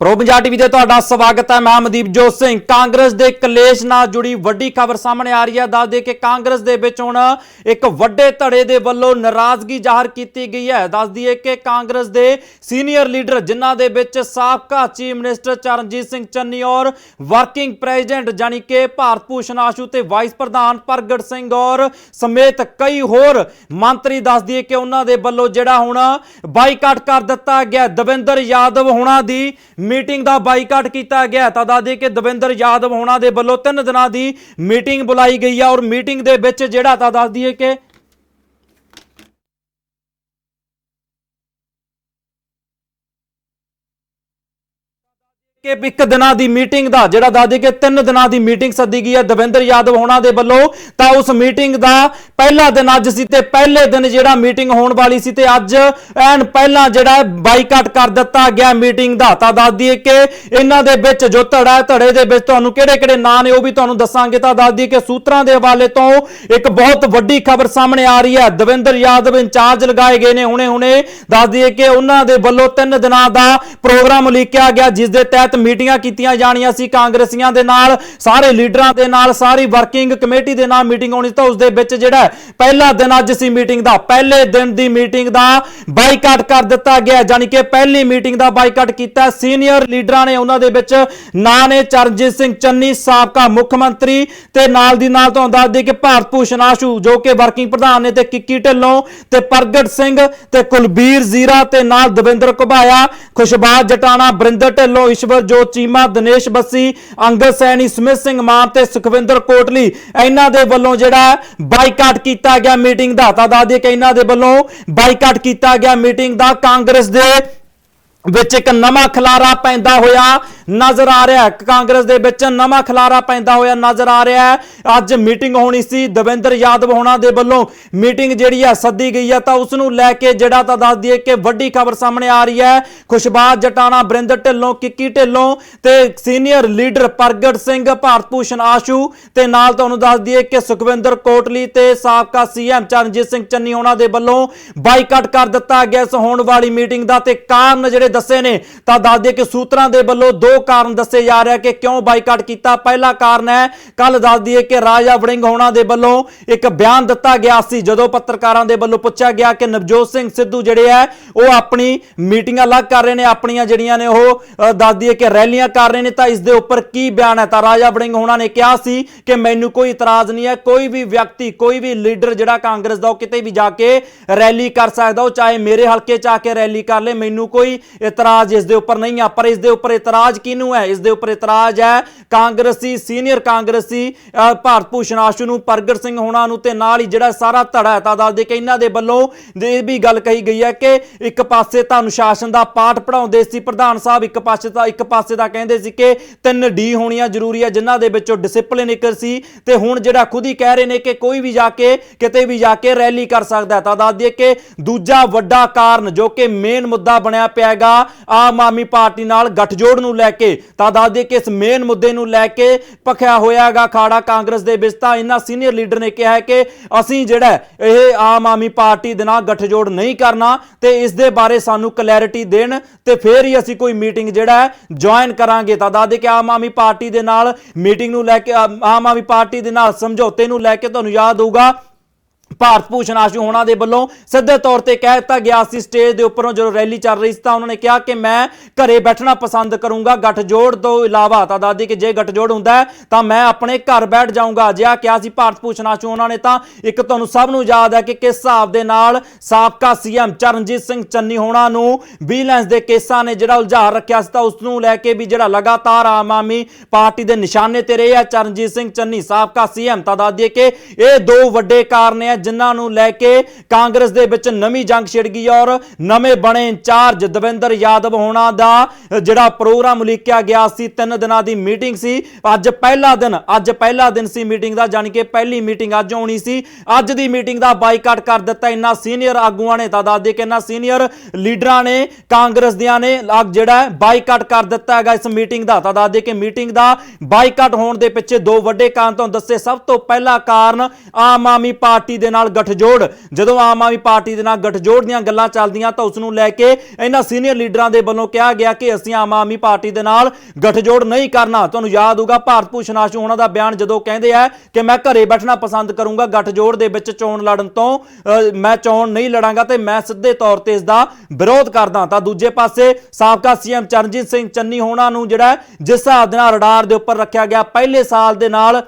Pro Punjab TV ਤੇ ਤੁਹਾਡਾ ਸਵਾਗਤ ਹੈ। ਮੈਂ ਮਨਦੀਪ ਜੋਤ ਸਿੰਘ। ਕਾਂਗਰਸ ਦੇ ਕਲੇਸ਼ ਨਾਲ ਜੁੜੀ ਵੱਡੀ ਖਬਰ ਸਾਹਮਣੇ ਆ ਰਹੀ ਹੈ। ਦੱਸ ਦੇ ਕਿ ਕਾਂਗਰਸ ਦੇ ਵਿੱਚ ਹੁਣ ਇੱਕ ਵੱਡੇ ਧੜੇ ਦੇ ਵੱਲੋਂ ਨਾਰਾਜ਼ਗੀ ਜ਼ਾਹਰ ਕੀਤੀ ਗਈ ਹੈ। ਦੱਸ ਦਈਏ ਕਿ ਕਾਂਗਰਸ ਦੇ ਸੀਨੀਅਰ ਲੀਡਰ ਜਿਨ੍ਹਾਂ ਦੇ ਵਿੱਚ ਸਾਬਕਾ ਚੀਫ ਮਿਨਿਸਟਰ ਚਰਨਜੀਤ ਸਿੰਘ ਚੰਨੀ ਔਰ ਵਰਕਿੰਗ ਪ੍ਰੈਜ਼ੀਡੈਂਟ ਜਾਨੀ ਕਿ ਭਾਰਤ ਭੂਸ਼ਣ ਆਸ਼ੂ ਤੇ ਵਾਈਸ ਪ੍ਰਧਾਨ ਪ੍ਰਗਟ ਸਿੰਘ ਔਰ ਸਮੇਤ ਕਈ ਹੋਰ ਮੰਤਰੀ ਦੱਸ ਦਈਏ ਕਿ ਉਹਨਾਂ ਦੇ ਵੱਲੋਂ ਜਿਹੜਾ ਹੁਣ ਬਾਈਕਾਟ ਕਰ ਦਿੱਤਾ ਗਿਆ ਦਵਿੰਦਰ ਯਾਦਵ ਹੁਣਾਂ ਦੀ ਮੀਟਿੰਗ ਦਾ ਬਾਈਕਾਟ ਕੀਤਾ ਗਿਆ ਤਾਂ ਦੱਸ ਕਿ ਦਵਿੰਦਰ ਯਾਦਵ ਹੋਣਾ ਦੇ ਵੱਲੋਂ ਤਿੰਨ ਦਿਨਾਂ ਦੀ ਮੀਟਿੰਗ ਬੁਲਾਈ ਗਈ ਹੈ ਔਰ ਮੀਟਿੰਗ ਦੇ ਵਿੱਚ ਜਿਹੜਾ ਤਾਂ ਦੱਸਦੀ ਦਈਏ ਕਿ ਕਿ ਇੱਕ ਦਿਨਾਂ ਦੀ ਮੀਟਿੰਗ ਦਾ, ਜਿਹੜਾ ਦਾਦੀ ਕਿ ਤਿੰਨ ਦਿਨਾਂ ਦੀ ਮੀਟਿੰਗ ਸੱਦੀ ਗਈ ਹੈ ਦਵਿੰਦਰ ਯਾਦਵ ਹੋਣਾ ਦੇ ਵੱਲੋਂ, ਤਾਂ ਉਸ ਮੀਟਿੰਗ ਦਾ ਪਹਿਲਾ ਦਿਨ ਅੱਜ ਸੀ ਤੇ ਪਹਿਲੇ ਦਿਨ ਜਿਹੜਾ ਮੀਟਿੰਗ ਹੋਣ ਵਾਲੀ ਸੀ ਤੇ ਅੱਜ ਐਨ ਪਹਿਲਾਂ ਜਿਹੜਾ ਬਾਈਕਾਟ ਕਰ ਦਿੱਤਾ ਗਿਆ ਮੀਟਿੰਗ ਦਾ। ਤਾਂ ਦੱਸ ਦਈਏ ਕਿ ਇਹਨਾਂ ਦੇ ਵਿੱਚ ਜੋ ਧੜਾ ਧੜੇ ਦੇ ਵਿੱਚ ਤੁਹਾਨੂੰ ਕਿਹੜੇ ਕਿਹੜੇ ਨਾਂ ਨੇ ਉਹ ਵੀ ਤੁਹਾਨੂੰ ਦੱਸਾਂਗੇ। ਤਾਂ ਦੱਸ ਦਈਏ ਕਿ ਸੂਤਰਾਂ ਦੇ ਹਵਾਲੇ ਤੋਂ ਇੱਕ ਬਹੁਤ ਵੱਡੀ ਖਬਰ ਸਾਹਮਣੇ ਆ ਰਹੀ ਹੈ। ਦਵਿੰਦਰ ਯਾਦਵ ਇੰਚਾਰਜ ਲਗਾਏ ਗਏ ਨੇ ਹੁਣੇ ਹੁਣੇ ਦੱਸ ਦਈਏ ਕਿ ਉਹਨਾਂ ਦੇ ਵੱਲੋਂ ਤਿੰਨ ਦਿਨਾਂ ਦਾ ਪ੍ਰੋਗਰਾਮ ਉਲੀਕਿਆ ਗਿਆ, ਜਿਸ ਦੇ ਤਹਿਤ ਮੀਟਿੰਗਾਂ ਕੀਤੀਆਂ ਜਾਣੀਆਂ ਸੀ ਕਾਂਗਰਸੀਆਂ ਦੇ ਨਾਲ, ਸਾਰੇ ਲੀਡਰਾਂ ਦੇ ਨਾਲ, ਸਾਰੀ ਵਰਕਿੰਗ ਕਮੇਟੀ ਦੇ ਨਾਲ ਮੀਟਿੰਗ ਹੋਣੀ ਸੀ ਤਾਂ ਉਸ ਦੇ ਵਿੱਚ ਜਿਹੜਾ ਪਹਿਲਾ ਦਿਨ ਅੱਜ ਸੀ ਮੀਟਿੰਗ ਦਾ, ਪਹਿਲੇ ਦਿਨ ਦੀ ਮੀਟਿੰਗ ਦਾ ਬਾਈਕਾਟ ਕਰ ਦਿੱਤਾ ਗਿਆ ਜਾਨੀ ਕਿ ਪਹਿਲੀ ਮੀਟਿੰਗ ਦਾ ਬਾਈਕਾਟ ਕੀਤਾ ਸੀਨੀਅਰ ਲੀਡਰਾਂ ਨੇ ਉਹਨਾਂ ਦੇ ਵਿੱਚ ਨਾਂ ਨੇ ਚਰਨਜੀਤ ਸਿੰਘ ਚੰਨੀ, ਸਾਬਕਾ ਮੁੱਖ ਮੰਤਰੀ ਤੇ ਨਾਲ ਦੀ ਨਾਲ ਤੁਹਾਨੂੰ ਦੱਸ ਦਈਏ ਕਿ ਭਾਰਤ ਭੂਸ਼ਣ ਆਸ਼ੂ, ਜੋ ਕਿ ਵਰਕਿੰਗ ਪ੍ਰਧਾਨ ਨੇ ਤੇ ਕਿੱਕੀ ਢਿੱਲੋਂ ਤੇ ਪ੍ਰਗਟ ਸਿੰਘ ਤੇ ਕੁਲਬੀਰ ਜ਼ੀਰਾ ਤੇ ਨਾਲ ਦਵਿੰਦਰ ਘੁਬਾਇਆ, ਖੁਸ਼ਬਾਜ਼ ਜਟਾਣਾ, ਬਰਿੰਦਰ ਢਿੱਲੋਂ, ਈਸ਼ਵਰ ਜੋਤ ਚੀਮਾ ਦਿਨੇਸ਼ ਬੱਸੀ, ਅੰਗਦ ਸੈਣੀ, ਸਮਿਤ ਸਿੰਘ ਮਾਨ ਤੇ ਸੁਖਵਿੰਦਰ ਕੋਟਲੀ, ਇਹਨਾਂ ਦੇ ਵੱਲੋਂ ਜਿਹੜਾ ਬਾਈਕਾਟ ਕੀਤਾ ਗਿਆ ਮੀਟਿੰਗ ਦਾ। ਤਾਂ ਦੱਸ ਦਈਏ ਕਿ ਇਹਨਾਂ ਦੇ ਵੱਲੋਂ ਬਾਈਕਾਟ ਕੀਤਾ ਗਿਆ ਮੀਟਿੰਗ ਦਾ ਕਾਂਗਰਸ ਦੇ ਵਿੱਚ ਇੱਕ ਨਵਾਂ ਖਲਾਰਾ ਪੈਂਦਾ ਹੋਇਆ ਨਜ਼ਰ ਆ ਰਿਹਾ ਹੈ। ਕਾਂਗਰਸ ਦੇ ਵਿੱਚ ਨਵਾਂ ਖਲਾਰਾ ਪੈਂਦਾ ਹੋਇਆ ਨਜ਼ਰ ਆ ਰਿਹਾ ਹੈ। ਅੱਜ ਮੀਟਿੰਗ ਹੋਣੀ ਸੀ ਦਵਿੰਦਰ ਯਾਦਵ ਹੋਣਾ ਦੇ ਵੱਲੋਂ। ਮੀਟਿੰਗ ਜਿਹੜੀ ਹੈ ਸੱਦੀ ਗਈ ਹੈ ਤਾਂ ਉਸ ਨੂੰ ਲੈ ਕੇ ਜਿਹੜਾ ਤਾਂ ਦੱਸ ਦਈਏ ਕਿ ਵੱਡੀ ਖਬਰ ਸਾਹਮਣੇ ਆ ਰਹੀ ਹੈ। ਖੁਸ਼ਬਾਜ਼ ਜਟਾਣਾ ਬਰਿੰਦਰ ਢਿੱਲੋਂ, ਕਿੱਕੀ ਢਿੱਲੋਂ ਤੇ ਸੀਨੀਅਰ ਲੀਡਰ ਪ੍ਰਗਟ ਸਿੰਘ, ਭਾਰਤ ਭੂਸ਼ਣ ਆਸ਼ੂ ਤੇ ਨਾਲ ਤੁਹਾਨੂੰ ਦੱਸ ਦਈਏ ਕਿ ਸੁਖਵਿੰਦਰ ਕੋਟਲੀ ਤੇ ਸਾਬਕਾ ਸੀਐਮ ਚਰਨਜੀਤ ਸਿੰਘ ਚੰਨੀ ਹੋਣਾ ਦੇ ਵੱਲੋਂ ਬਾਈਕਾਟ ਕਰ ਦਿੱਤਾ ਗਿਆ ਇਸ ਹੋਣ ਵਾਲੀ ਮੀਟਿੰਗ ਦਾ ਤੇ ਕਾਰਨ ਜਿਹੜੇ ਦੱਸੇ ਨੇ ਤਾਂ ਦੱਸ ਦਈਏ ਕਿ ਸੂਤਰਾਂ ਦੇ ਵੱਲੋਂ ਦੋ ਕਾਰਨ ਦੱਸੇ ਜਾ ਰਿਹਾ ਕਿ ਕਿਉਂ ਬਾਈਕਾਟ ਕੀਤਾ। ਪਹਿਲਾ ਕਾਰਨ ਹੈ ਕੱਲ ਦੱਸ ਦਈਏ ਕਿ ਰਾਜਾ ਵੜਿੰਗ ਹੋਣਾ ਦੇ ਵੱਲੋਂ ਇੱਕ ਬਿਆਨ ਦਿੱਤਾ ਗਿਆ ਸੀ ਜਦੋਂ ਪੱਤਰਕਾਰਾਂ ਦੇ ਵੱਲੋਂ ਪੁੱਛਿਆ ਗਿਆ ਕਿ ਨਵਜੋਤ ਸਿੰਘ ਸਿੱਧੂ ਜਿਹੜੇ ਹੈ ਉਹ ਆਪਣੀ ਮੀਟਿੰਗਾਂ ਅਲੱਗ ਕਰ ਰਹੇ ਨੇ ਆਪਣੀਆਂ ਜਿਹੜੀਆਂ ਨੇ ਉਹ ਅ, ਦੱਸ ਦਈਏ ਕਿ ਰੈਲੀਆਂ ਕਰ ਰਹੇ ਨੇ ਤਾਂ ਇਸ ਦੇ ਉੱਪਰ ਕੀ ਬਿਆਨ ਹੈ? ਤਾਂ ਰਾਜਾ ਵੜਿੰਗ ਹੋਣਾ ਨੇ ਕਿਹਾ ਸੀ ਕਿ ਮੈਨੂੰ ਕੋਈ ਇਤਰਾਜ਼ ਨਹੀਂ ਹੈ ਕੋਈ ਵੀ ਵਿਅਕਤੀ ਕੋਈ ਵੀ ਲੀਡਰ ਜਿਹੜਾ ਕਾਂਗਰਸ ਦਾ ਉਹ ਕਿਤੇ ਵੀ ਜਾ ਕੇ ਰੈਲੀ ਕਰ ਸਕਦਾ ਉਹ ਚਾਹੇ ਮੇਰੇ ਹਲਕੇ ਚ ਆ ਕੇ ਰੈਲੀ ਕਰ ਲੇ ਮੈਨੂੰ ਕੋਈ ਇਤਰਾਜ਼ ਇਸ ਦੇ ਉੱਪਰ ਨਹੀਂ ਆ, ਪਰ ਇਸ ਦੇ ਉੱਪਰ ਇਤਰਾਜ਼ ਕਿਹਨੂੰ ਹੈ? ਇਸ ਦੇ ਉੱਪਰ ਇਤਰਾਜ਼ ਹੈ ਕਾਂਗਰਸੀ, ਸੀਨੀਅਰ ਕਾਂਗਰਸੀ ਭਾਰਤ ਭੂਸ਼ਣ ਆਸ਼ੂ ਨੂੰ, ਪ੍ਰਗਟ ਸਿੰਘ ਹੋਣਾ ਨੂੰ ਤੇ ਨਾਲ ਹੀ ਜਿਹੜਾ ਸਾਰਾ ਧੜਾ ਹੈ ਤਾਂ ਦੱਸਦੇ ਕਿ ਇਹਨਾਂ ਦੇ ਵੱਲੋਂ ਇਹ ਵੀ ਗੱਲ ਕਹੀ ਗਈ ਹੈ ਕਿ ਇੱਕ ਪਾਸੇ ਤਾਂ ਅਨੁਸ਼ਾਸਨ ਦਾ ਪਾਠ ਪੜਾਉਂਦੇ ਸੀ, ਪ੍ਰਧਾਨ ਸਾਹਿਬ ਇੱਕ ਪਾਸੇ ਤਾਂ, ਇੱਕ ਪਾਸੇ ਤਾਂ ਕਹਿੰਦੇ ਸੀ ਕਿ ਤਿੰਨ ਡੀ ਹੋਣੀਆਂ ਜ਼ਰੂਰੀ ਹੈ, ਜਿਨ੍ਹਾਂ ਦੇ ਵਿੱਚੋਂ ਡਿਸਪਲਿਨ ਇੱਕ ਸੀ ਤੇ ਹੁਣ ਜਿਹੜਾ ਖੁਦ ਹੀ ਕਹਿ ਰਹੇ ਨੇ ਕਿ ਕੋਈ ਵੀ ਜਾ ਕੇ, ਕਿਤੇ ਵੀ ਜਾ ਕੇ ਰੈਲੀ ਕਰ ਸਕਦਾ ਤਾਂ ਦੱਸ ਦਈਏ ਕਿ ਦੂਜਾ ਵੱਡਾ ਕਾਰਨ ਜੋ ਕਿ ਮੇਨ ਮੁੱਦਾ ਬਣਿਆ ਪਿਆ ਹੈਗਾ ਆਮ ਆਦਮੀ ਪਾਰਟੀ ਨਾਲ ਗੱਠਜੋੜ ਨੂੰ ਲੈ ਕੇ, ਤਾਂ ਦੱਸ ਦਈਏ ਕਿ ਇਸ ਮੇਨ ਮੁੱਦੇ ਨੂੰ ਲੈ ਕੇ ਭਖਿਆ ਹੋਇਆ ਖਾੜਾ ਕਾਂਗਰਸ ਦੇ ਵਿੱਚ, ਤਾਂ ਇਹਨਾਂ ਸੀਨੀਅਰ ਲੀਡਰ ਨੇ ਕਿਹਾ ਹੈ ਕਿ ਅਸੀਂ ਜਿਹੜਾ ਇਹ ਆਮ ਆਦਮੀ ਪਾਰਟੀ ਦੇ ਨਾਲ ਗੱਠਜੋੜ ਨਹੀਂ ਕਰਨਾ ਤੇ ਇਸ ਦੇ ਬਾਰੇ ਸਾਨੂੰ ਕਲੈਰਿਟੀ ਦੇਣ ਤੇ ਫਿਰ ਹੀ ਅਸੀਂ ਕੋਈ ਮੀਟਿੰਗ ਜਿਹੜਾ ਜੁਆਇਨ ਕਰਾਂਗੇ। ਤਾਂ ਦੱਸ ਦੇ ਕਿ ਆਮ ਆਦਮੀ ਪਾਰਟੀ ਦੇ ਨਾਲ ਮੀਟਿੰਗ ਨੂੰ ਲੈ ਕੇ, ਆਮ ਆਦਮੀ ਪਾਰਟੀ ਦੇ ਨਾਲ ਸਮਝੌਤੇ ਨੂੰ ਲੈ ਕੇ ਤੁਹਾਨੂੰ ਯਾਦ ਹੋਊਗਾ ਭਾਰਤ ਭੂਸ਼ਣ ਆਸ਼ੂ ਹੋਣਾ ਦੇ ਵੱਲੋਂ ਸਿੱਧੇ ਤੌਰ ਤੇ ਕਹਿ ਦਿੱਤਾ ਗਿਆ ਸੀ ਸਟੇਜ ਦੇ ਉੱਪਰੋਂ ਜਦੋਂ ਰੈਲੀ ਚੱਲ ਰਹੀ ਸੀ ਤਾਂ ਉਹਨਾਂ ਨੇ ਕਿਹਾ ਕਿ ਮੈਂ ਘਰੇ ਬੈਠਣਾ ਪਸੰਦ ਕਰੂੰਗਾ, ਗੱਠਜੋੜ ਤੋਂ ਇਲਾਵਾ ਤਾਂ ਦਾਦੀ ਕਿ ਜੇ ਗੱਠਜੋੜ ਹੁੰਦਾ ਤਾਂ ਮੈਂ ਆਪਣੇ ਘਰ ਬੈਠ ਜਾਊਂਗਾ। ਜਿਹਾ ਕਿਹਾ ਸੀ ਭਾਰਤ ਭੂਸ਼ਣ ਆਸ਼ੂ ਉਹਨਾਂ ਨੇ ਤਾਂ ਇੱਕ ਤੁਹਾਨੂੰ ਸਭ ਨੂੰ ਯਾਦ ਹੈ ਕਿ ਕਿਸ ਹਿਸਾਬ ਦੇ ਨਾਲ ਸਾਬਕਾ ਸੀਐਮ ਚਰਨਜੀਤ ਸਿੰਘ ਚੰਨੀ ਹੋਣਾ ਨੂੰ ਵਿਜੀਲੈਂਸ ਦੇ ਕੇਸਾਂ ਨੇ ਜਿਹੜਾ ਉਲਝਾ ਰੱਖਿਆ ਸੀ ਤਾਂ ਉਸ ਨੂੰ ਲੈ ਕੇ ਵੀ ਜਿਹੜਾ ਲਗਾਤਾਰ ਆਮ ਆਦਮੀ ਪਾਰਟੀ ਦੇ ਨਿਸ਼ਾਨੇ ਤੇ ਰਹੇ ਆ ਚਰਨਜੀਤ ਸਿੰਘ ਚੰਨੀ, ਸਾਬਕਾ ਸੀਐਮ। ਤਾਂ ਦੱਸ ਦਈਏ ਕਿ ਇਹ ਦੋ ਵੱਡੇ ਕਾਰਨ ਹੈ ਜਿਨ੍ਹਾਂ ਨੂੰ ਲੈ ਕੇ ਕਾਂਗਰਸ ਦੇ ਵਿੱਚ ਨਵੀਂ ਜੰਗ ਛਿੜ ਗਈ ਔਰ ਨਵੇਂ ਬਣੇ ਇੰਚਾਰਜ ਦਵਿੰਦਰ ਯਾਦਵ ਹੋਣਾ ਦਾ ਜਿਹੜਾ ਪ੍ਰੋਗਰਾਮ ਲਿਖਿਆ ਗਿਆ ਸੀ, ਤਿੰਨ ਦਿਨਾਂ ਦੀ ਮੀਟਿੰਗ ਸੀ। ਅੱਜ ਪਹਿਲਾ ਦਿਨ, ਅੱਜ ਪਹਿਲਾ ਦਿਨ ਸੀ ਮੀਟਿੰਗ ਦਾ, ਜਾਣੀ ਕਿ ਪਹਿਲੀ ਮੀਟਿੰਗ ਅੱਜ ਹੋਣੀ ਸੀ। ਅੱਜ ਦੀ ਮੀਟਿੰਗ ਦਾ ਬਾਈਕਾਟ ਕਰ ਦਿੱਤਾ ਇੰਨਾ ਸੀਨੀਅਰ ਆਗੂਆਂ ਨੇ। ਤਾਂ ਦੱਸਦੇ ਕਿ ਇੰਨਾ ਸੀਨੀਅਰ ਲੀਡਰਾਂ ਨੇ, ਕਾਂਗਰਸ ਦਿਆਂ ਨੇ ਜਿਹੜਾ ਬਾਈਕਾਟ ਕਰ ਦਿੱਤਾ ਹੈਗਾ ਇਸ ਮੀਟਿੰਗ ਦਾ। ਤਾਂ ਦੱਸਦੇ ਕਿ ਮੀਟਿੰਗ ਦਾ ਬਾਈਕਾਟ ਹੋਣ ਦੇ ਪਿੱਛੇ ਦੋ ਵੱਡੇ ਕਾਰਨ ਤੁਹਾਨੂੰ ਦੱਸੇ। ਸਭ ਤੋਂ ਪਹਿਲਾ ਕਾਰਨ ਆਮ ਆਦਮੀ ਪਾਰਟੀ ਦੇ ਨਾਲ ਗਠਜੋੜ। ਜਦੋਂ ਆਮ ਆਦਮੀ ਪਾਰਟੀ ਦੇ ਨਾਲ ਗਠਜੋੜ ਦੀਆਂ ਗੱਲਾਂ ਚੱਲਦੀਆਂ ਤਾਂ ਉਸ ਨੂੰ ਲੈ ਕੇ ਇਹਨਾਂ ਸੀਨੀਅਰ ਲੀਡਰਾਂ ਦੇ ਵੱਲੋਂ ਕਿਹਾ ਗਿਆ ਕਿ ਅਸੀਂ ਆਮ ਆਦਮੀ ਪਾਰਟੀ ਦੇ ਨਾਲ ਗੱਠਜੋੜ ਨਹੀਂ ਕਰਨਾ। ਤੁਹਾਨੂੰ ਯਾਦ ਹੋਊਗਾ ਭਾਰਤ ਭੂਸ਼ਣ ਆਸ਼ੂ ਉਹਨਾਂ ਦਾ ਬਿਆਨ ਜਦੋਂ ਕਹਿੰਦੇ ਆ ਕਿ ਮੈਂ ਘਰੇ ਬੈਠਣਾ ਪਸੰਦ ਕਰੂੰਗਾ, ਗਠਜੋੜ ਦੇ ਵਿੱਚ ਚੋਣ ਲੜਨ ਤੋਂ ਮੈਂ ਚੋਣ ਨਹੀਂ ਲੜਾਂਗਾ ਤੇ ਮੈਂ ਸਿੱਧੇ ਤੌਰ ਤੇ ਇਸ ਦਾ ਵਿਰੋਧ ਕਰਦਾ ਤਾਂ ਦੂਜੇ ਪਾਸੇ ਸਾਬਕਾ ਸੀਐਮ ਚਰਨਜੀਤ ਸਿੰਘ ਚੰਨੀ ਹੋਣਾ ਨੂੰ ਜਿਹੜਾ ਜਿਸ ਹਿਸਾਬ ਦੇ ਨਾਲ ਰਡਾਰ ਦੇ ਉੱਪਰ ਰੱਖਿਆ ਗਿਆ, ਪਹਿਲੇ ਸਾਲ ਦੇ ਨਾਲ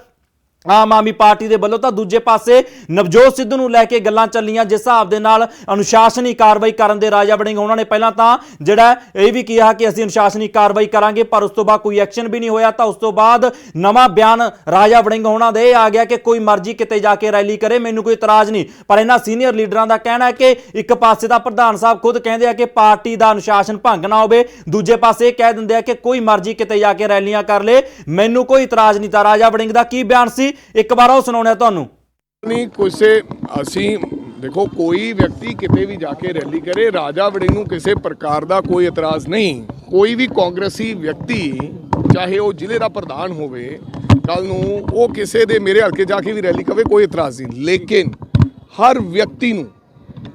ਆਮ ਆਦਮੀ ਪਾਰਟੀ ਦੇ ਵੱਲੋਂ ਤਾਂ ਦੂਜੇ ਪਾਸੇ ਨਵਜੋਤ ਸਿੱਧੂ ਨੂੰ ਲੈ ਕੇ ਗੱਲਾਂ ਚੱਲੀਆਂ, ਜਿਸ ਹਿਸਾਬ ਦੇ ਨਾਲ ਅਨੁਸ਼ਾਸਨੀ ਕਾਰਵਾਈ ਕਰਨ ਦੇ ਰਾਜਾ ਵੜਿੰਗ ਉਹਨਾਂ ਨੇ ਪਹਿਲਾਂ ਤਾਂ ਜਿਹੜਾ ਇਹ ਵੀ ਕਿਹਾ ਕਿ ਅਸੀਂ ਅਨੁਸ਼ਾਸਨੀ ਕਾਰਵਾਈ ਕਰਾਂਗੇ, ਪਰ ਉਸ ਤੋਂ ਬਾਅਦ ਕੋਈ ਐਕਸ਼ਨ ਵੀ ਨਹੀਂ ਹੋਇਆ, ਤਾਂ ਉਸ ਤੋਂ ਬਾਅਦ ਨਵਾਂ ਬਿਆਨ ਰਾਜਾ ਵੜਿੰਗ ਉਹਨਾਂ ਦੇ ਇਹ ਆ ਗਿਆ ਕਿ ਕੋਈ ਮਰਜ਼ੀ ਕਿਤੇ ਜਾ ਕੇ ਰੈਲੀ ਕਰੇ, ਮੈਨੂੰ ਕੋਈ ਇਤਰਾਜ਼ ਨਹੀਂ। ਪਰ ਇਹਨਾਂ ਸੀਨੀਅਰ ਲੀਡਰਾਂ ਦਾ ਕਹਿਣਾ ਹੈ ਕਿ ਇੱਕ ਪਾਸੇ ਦਾ ਪ੍ਰਧਾਨ ਸਾਹਿਬ ਖੁਦ ਕਹਿੰਦੇ ਆ ਕਿ ਪਾਰਟੀ ਦਾ ਅਨੁਸ਼ਾਸਨ ਭੰਗ ਨਾ ਹੋਵੇ, ਦੂਜੇ ਪਾਸੇ ਇਹ ਕਹਿ ਦਿੰਦੇ ਆ ਕਿ ਕੋਈ ਮਰਜ਼ੀ ਕਿਤੇ ਜਾ ਕੇ ਰੈਲੀਆਂ ਕਰ ਲੇ, ਮੈਨੂੰ ਕੋਈ ਇਤਰਾਜ਼ ਨਹੀਂ ਤਾਂ ਰਾਜਾ ਵੜਿੰਗ ਦਾ ਕੀ ਬਿਆਨ ਸੀ? ਇੱਕ ਵਾਰ ਉਹ ਸੁਣਾਉਣਾ ਤੁਹਾਨੂੰ। ਨਹੀਂ ਕਿਸੇ ਅਸੀਂ, ਦੇਖੋ, ਕੋਈ ਵਿਅਕਤੀ ਕਿਤੇ ਵੀ ਜਾ ਕੇ ਰੈਲੀ ਕਰੇ, ਰਾਜਾ ਵੜਿੰਗ ਨੂੰ ਕਿਸੇ ਪ੍ਰਕਾਰ ਦਾ ਕੋਈ ਇਤਰਾਜ਼ ਨਹੀਂ। ਕੋਈ ਵੀ ਕਾਂਗਰਸੀ ਵਿਅਕਤੀ, ਚਾਹੇ ਉਹ ਜ਼ਿਲ੍ਹੇ ਦਾ ਪ੍ਰਧਾਨ ਹੋਵੇ ਕੱਲ ਨੂੰ ਉਹ ਕਿਸੇ ਦੇ ਮੇਰੇ ਹਲਕੇ ਜਾ ਕੇ ਵੀ ਰੈਲੀ ਕਵੇ, ਕੋਈ ਇਤਰਾਜ਼ ਨਹੀਂ। ਲੇਕਿਨ ਹਰ ਵਿਅਕਤੀ ਨੂੰ,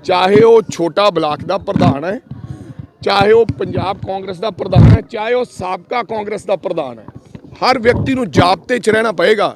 ਚਾਹੇ ਉਹ ਛੋਟਾ ਬਲਾਕ ਦਾ ਪ੍ਰਧਾਨ ਹੈ, ਚਾਹੇ ਉਹ ਪੰਜਾਬ ਕਾਂਗਰਸ ਦਾ ਪ੍ਰਧਾਨ ਹੈ, ਚਾਹੇ ਉਹ ਸਾਬਕਾ ਕਾਂਗਰਸ ਦਾ ਪ੍ਰਧਾਨ ਹੈ, ਹਰ ਵਿਅਕਤੀ ਨੂੰ ਜਾਬਤੇ 'ਚ ਰਹਿਣਾ ਪਏਗਾ।